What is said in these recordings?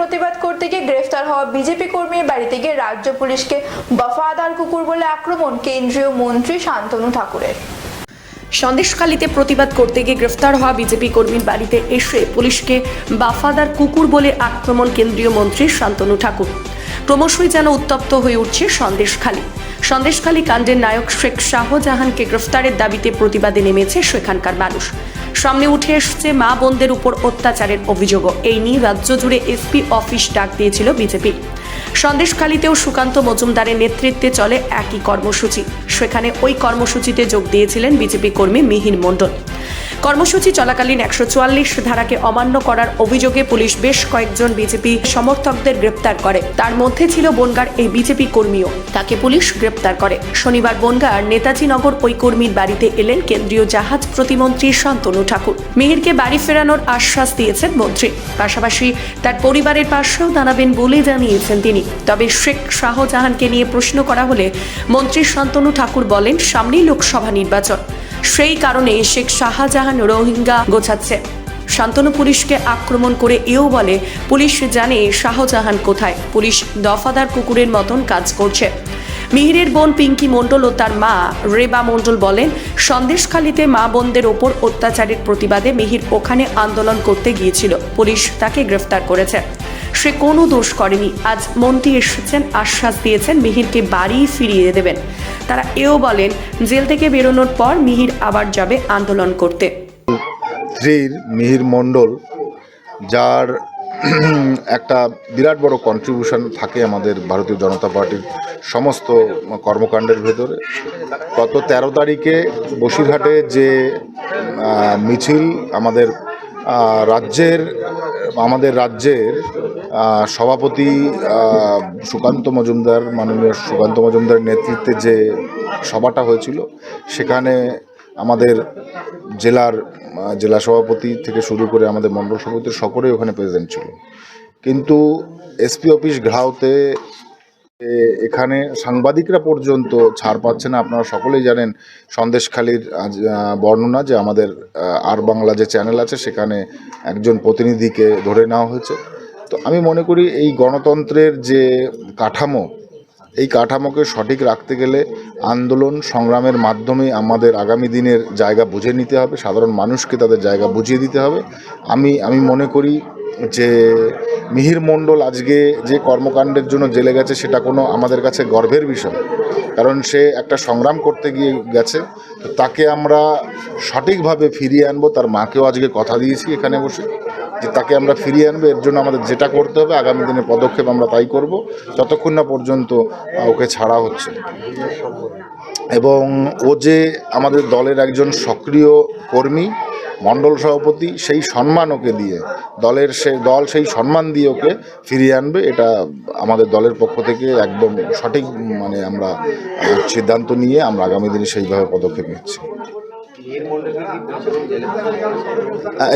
প্রতিবাদ করতে গিয়ে গ্রেফতার হওয়া বিজেপি কর্মীর বাড়িতে গিয়ে রাজ্য পুলিশকে বফাদার কুকুর বলে আক্রমণ কেন্দ্রীয় মন্ত্রী শান্তনু ঠাকুরের। সন্দেশখালীতে প্রতিবাদ করতে গিয়ে গ্রেফতার হওয়া বিজেপি কর্মীর বাড়িতে এসে পুলিশকে বাফাদার কুকুর বলে আক্রমণ কেন্দ্রীয় মন্ত্রী শান্তনু ঠাকুর। ক্রমশই যেন উত্তপ্ত হয়ে উঠছে সন্দেশখালী। সন্দেশখালী কাণ্ডের নায়ক শেখ শাহজাহানকে গ্রেফতারের দাবিতে প্রতিবাদে নেমেছে সেখানকার মানুষ। সামনে উঠে এসছে মা বোনদের উপর অত্যাচারের অভিযোগও। এই নিয়ে রাজ্য জুড়ে এসপি অফিস ডাক দিয়েছিল বিজেপি। সন্দেশখালীতেও সুকান্ত মজুমদারের নেতৃত্বে চলে একই কর্মসূচি। সেখানে ওই কর্মসূচিতে যোগ দিয়েছিলেন বিজেপি কর্মী মিহির মণ্ডল। কর্মসূচি চলাকালীন একশো চুয়াল্লিশ ধারাকে অমান্য করার অভিযোগে পুলিশ বেশ কয়েকজন বিজেপি সমর্থকদের গ্রেপ্তার করে। তার মধ্যে ছিল বনগার এই বিজেপি কর্মীও। তাকে পুলিশ গ্রেপ্তার করে। শনিবার বনগার নেতাজি নগর ওই কর্মীর বাড়িতে এলেন কেন্দ্রীয় জাহাজ প্রতিমন্ত্রী শান্তনু ঠাকুর। মিহিরকে বাড়ি ফেরানোর আশ্বাস দিয়েছেন মন্ত্রী। পাশাপাশি তার পরিবারের পাশেও দাঁড়াবেন বলে জানিয়েছেন তিনি। তবে শেখ শাহজাহানকে নিয়ে প্রশ্ন করা হলে মন্ত্রী শান্তনু ঠাকুর বলেন, সামনেই লোকসভা নির্বাচন। সেই কারণে শেখ শাহজাহান রোহিঙ্গা গোছাচ্ছে। শান্তনু পুলিশকে আক্রমণ করে এও বলে, পুলিশ জানে শাহজাহান কোথায়। পুলিশ দফাদার কুকুরের মতন কাজ করছে। মিহিরের বোন পিঙ্কি মণ্ডল ও তার মা রেবা মণ্ডল বলেন, সন্দেশখালিতে মা বোনদের ওপর অত্যাচারের প্রতিবাদে মিহির ওখানে আন্দোলন করতে গিয়েছিল। পুলিশ তাকে গ্রেফতার করেছে। সে কোনো দোষ করেনি। আজ মন্ত্রী এসেছেন, আশ্বাস দিয়েছেন, মিহিরকে বাড়ি ফিরিয়ে দেবেন। তারা এও বলেন, জেল থেকে বেরোনোর পর মিহির আবার যাবে আন্দোলন করতে। স্ত্রীর মিহির মণ্ডল, যার একটা বিরাট বড় কন্ট্রিবিউশন থাকে আমাদের ভারতীয় জনতা পার্টির সমস্ত কর্মকাণ্ডের ভেতরে। গত তেরো তারিখে বসিরহাটে যে মিছিল আমাদের রাজ্যের আমাদের রাজ্যের সভাপতি সুকান্ত মজুমদার মাননীয় সুকান্ত মজুমদারের নেতৃত্বে যে সভাটা হয়েছিল সেখানে আমাদের জেলার জেলা সভাপতি থেকে শুরু করে আমাদের মণ্ডল সভাপতি সকলেই ওখানে প্রেজেন্ট ছিল। কিন্তু এসপি অফিস ঘেরাওতে এ, এখানে সাংবাদিকরা পর্যন্ত ছাড় পাচ্ছে না। আপনারা সকলেই জানেন সন্দেশখালীর বর্ণনা যে আমাদের আর বাংলা যে চ্যানেল আছে সেখানে একজন প্রতিনিধিকে ধরে নেওয়া হয়েছে। তো আমি মনে করি এই গণতন্ত্রের যে কাঠামো, এই কাঠামোকে সঠিক রাখতে গেলে আন্দোলন সংগ্রামের মাধ্যমে আমাদের আগামী দিনের জায়গা বুঝে নিতে হবে, সাধারণ মানুষকে তাদের জায়গা বুঝিয়ে দিতে হবে। আমি আমি মনে করি যে মিহির মণ্ডল আজকে যে কর্মকাণ্ডের জন্য জেলে গেছে সেটা কোনো আমাদের কাছে গর্বের বিষয়। কারণ সে একটা সংগ্রাম করতে গিয়ে গেছে তাকে আমরা সঠিকভাবে ফিরিয়ে আনব, তার মাকেও আজকে কথা দিয়েছি এখানে বসে। যে তাকে আমরা ফিরিয়ে আনব, এর জন্য আমাদের যেটা করতে হবে, আগামী দিনে পদক্ষেপ আমরা তাই করব। যতক্ষণ না পর্যন্ত ওকে ছাড়া হচ্ছে এবং ও যে আমাদের দলের একজন সক্রিয় কর্মী, মণ্ডল সভাপতি, সেই সম্মান ওকে দিয়ে, দলের সে, দল সেই সম্মান দিয়ে ওকে ফিরিয়ে আনবে, এটা আমাদের দলের পক্ষ থেকে একদম সঠিক মানে আমরা সিদ্ধান্ত নিয়ে আমরা আগামী দিনে সেইভাবে পদক্ষেপ নিচ্ছি।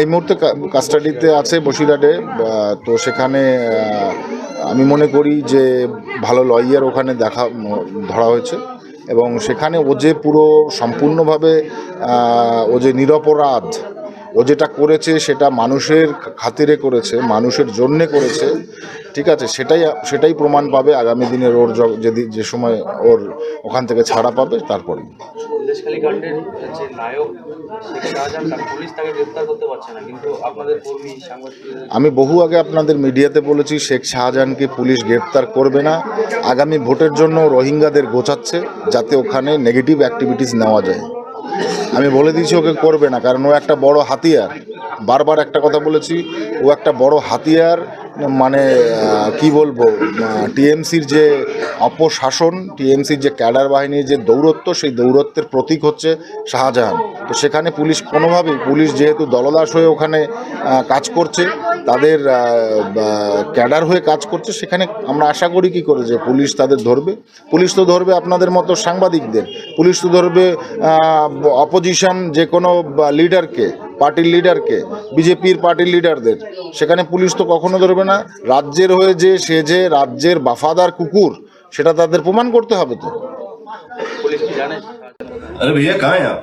এই মুহূর্তে কাস্টাডিতে আছে বসিরহাটে তো সেখানে আমি মনে করি যে ভালো লয়ার ওখানে দেখা ধরা হয়েছে। এবং সেখানে ও যে পুরো সম্পূর্ণভাবে ও যে নিরপরাধ ও যেটা করেছে সেটা মানুষের খাতিরে করেছে মানুষের জন্যে করেছে ঠিক আছে? সেটাই সেটাই প্রমাণ পাবে আগামী দিনের ওর যদি যে সময় ওর ওখান থেকে ছাড়া পাবে তারপরেই। সন্দেশখালী কাণ্ডের যে নায়ক শেখ শাহজাহান তার পুলিশ তাকে গ্রেফতার করতে পারছে না কিন্তু আপনাদের কর্মী সাংবাদিকদের আমি বহু আগে আপনাদের মিডিয়াতে বলেছি শেখ শাহজাহানকে পুলিশ গ্রেপ্তার করবে না। আগামী ভোটের জন্য রোহিঙ্গাদের গোছাচ্ছে যাতে ওখানে নেগেটিভ অ্যাক্টিভিটিস নেওয়া যায়। আমি বলে দিয়েছি ওকে করবে না, কারণ ও একটা বড় হাতিয়ার। বারবার একটা কথা বলেছি, ও একটা বড় হাতিয়ার মানে কি বলব টিএমসির যে অপশাসন, টিএমসির যে ক্যাডার বাহিনীর যে দৌরত্ব, সেই দৌরত্বের প্রতীক হচ্ছে শাহজাহান। তো সেখানে পুলিশ কোনোভাবেই, পুলিশ যেহেতু দলদাস হয়ে ওখানে কাজ করছে, তাদের ক্যাডার হয়ে কাজ করছে, সেখানে আমরা আশা করি কি করে যে পুলিশ তাদের ধরবে। পুলিশ তো ধরবে আপনাদের মতো সাংবাদিকদের। পুলিশ তো ধরবে অপোজিশন যে কোনো লিডারকে পার্টির লিডারকে বিজেপির পার্টির লিডারদের সেখানে পুলিশ তো কখনো ধরবে না রাজ্যের হয়ে যে সে যে রাজ্যের বাফাদার কুকুর সেটা তাদের প্রমাণ করতে হবে তো পুলিশ কি জানে अरे भैया कहाँ हैं आप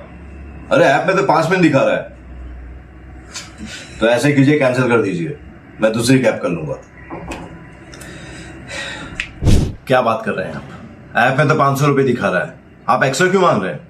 अरे ऐप में तो पांच मिनट दिखा रहा है तो ऐसे कीजिए कैंसिल कर दीजिए मैं दूसरी कैब कर लूंगा क्या बात कर रहे हैं आप ऐप में तो पांच सौ रुपए दिखा रहा है आप एक्स्ट्रा क्यों मांग रहे हैं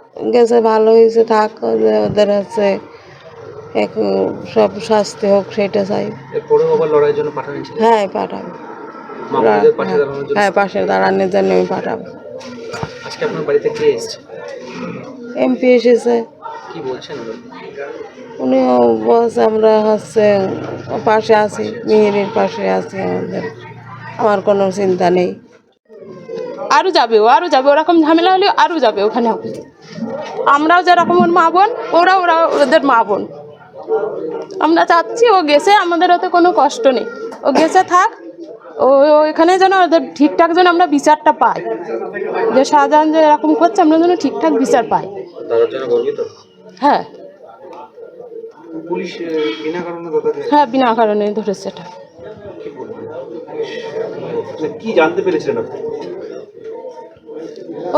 গেছে ভালো হয়েছে থাক ওদের হচ্ছে এক সব শাস্তি হোক সেটা চাই। হ্যাঁ পাঠাবো। হ্যাঁ পাশে দাঁড়ানোর জন্য আমি পাঠাবো। এমপি এসেছে। উনিও বলছে আমরা হচ্ছে পাশে আছি মিহিরের পাশে আছি আমাদের। আমার কোনো চিন্তা নেই। আরও যাবে ও আরও যাবে। ওরকম ঝামেলা হলেও আরও যাবে ওখানে। আমরাও যেরকম ওর মা বোন ওরা ওরা ওদের মা বোন। আমরা চাচ্ছি ও গেছে আমাদের ওতে কোনো কষ্ট নেই। ও গেছে থাক ও ওইখানে যেন ওদের ঠিকঠাক যেন আমরা বিচারটা পাই। যে শাহজাহান যে এরকম করছে আমরা যেন ঠিকঠাক বিচার পাই। দাদার জন্য গর্বিত? হ্যাঁ। পুলিশ বিনা কারণে দাদাকে হ্যাঁ বিনা কারণে ধরেছে এটা। কি জানতে পেরেছিলেন আপনি?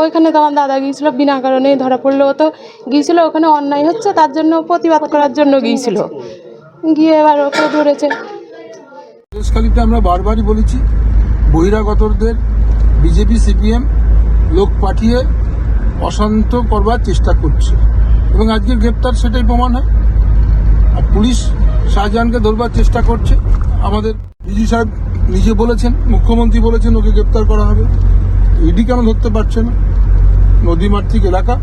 ওইখানে তো আমার দাদা গিয়েছিল, বিনা কারণেই ধরা পড়ল। তো গিয়েছিল ওখানে অন্যায় হচ্ছে, তার জন্য প্রতিবাদ করার জন্য গিয়েছিল। গিয়ে এবার ওকে ধরেছে। আমরা বারবারই বলেছি, বহিরাগতদের বিজেপি, সিপিএম লোক পাঠিয়ে অশান্ত করবার চেষ্টা করছে। এবং আজকের গ্রেপ্তার সেটাই প্রমাণ হয়। আর পুলিশ শাহজাহানকে ধরবার চেষ্টা করছে। আমাদের বিজু সাহেব নিজে বলেছেন, মুখ্যমন্ত্রী বলেছেন, ওকে গ্রেপ্তার করা হবে। ইডি কেন ধরতে পারছে না? নদীমাতৃক এলাকা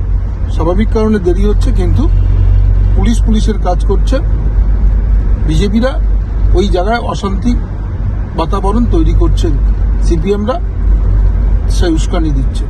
স্বাভাবিক কারণে দেরি হচ্ছে, কিন্তু পুলিশ পুলিশের কাজ করছে। বিজেপিরা ওই জায়গায় অশান্তি বাতাবরণ তৈরি করছেন। সিপিএমরা সে উস্কানি দিচ্ছে।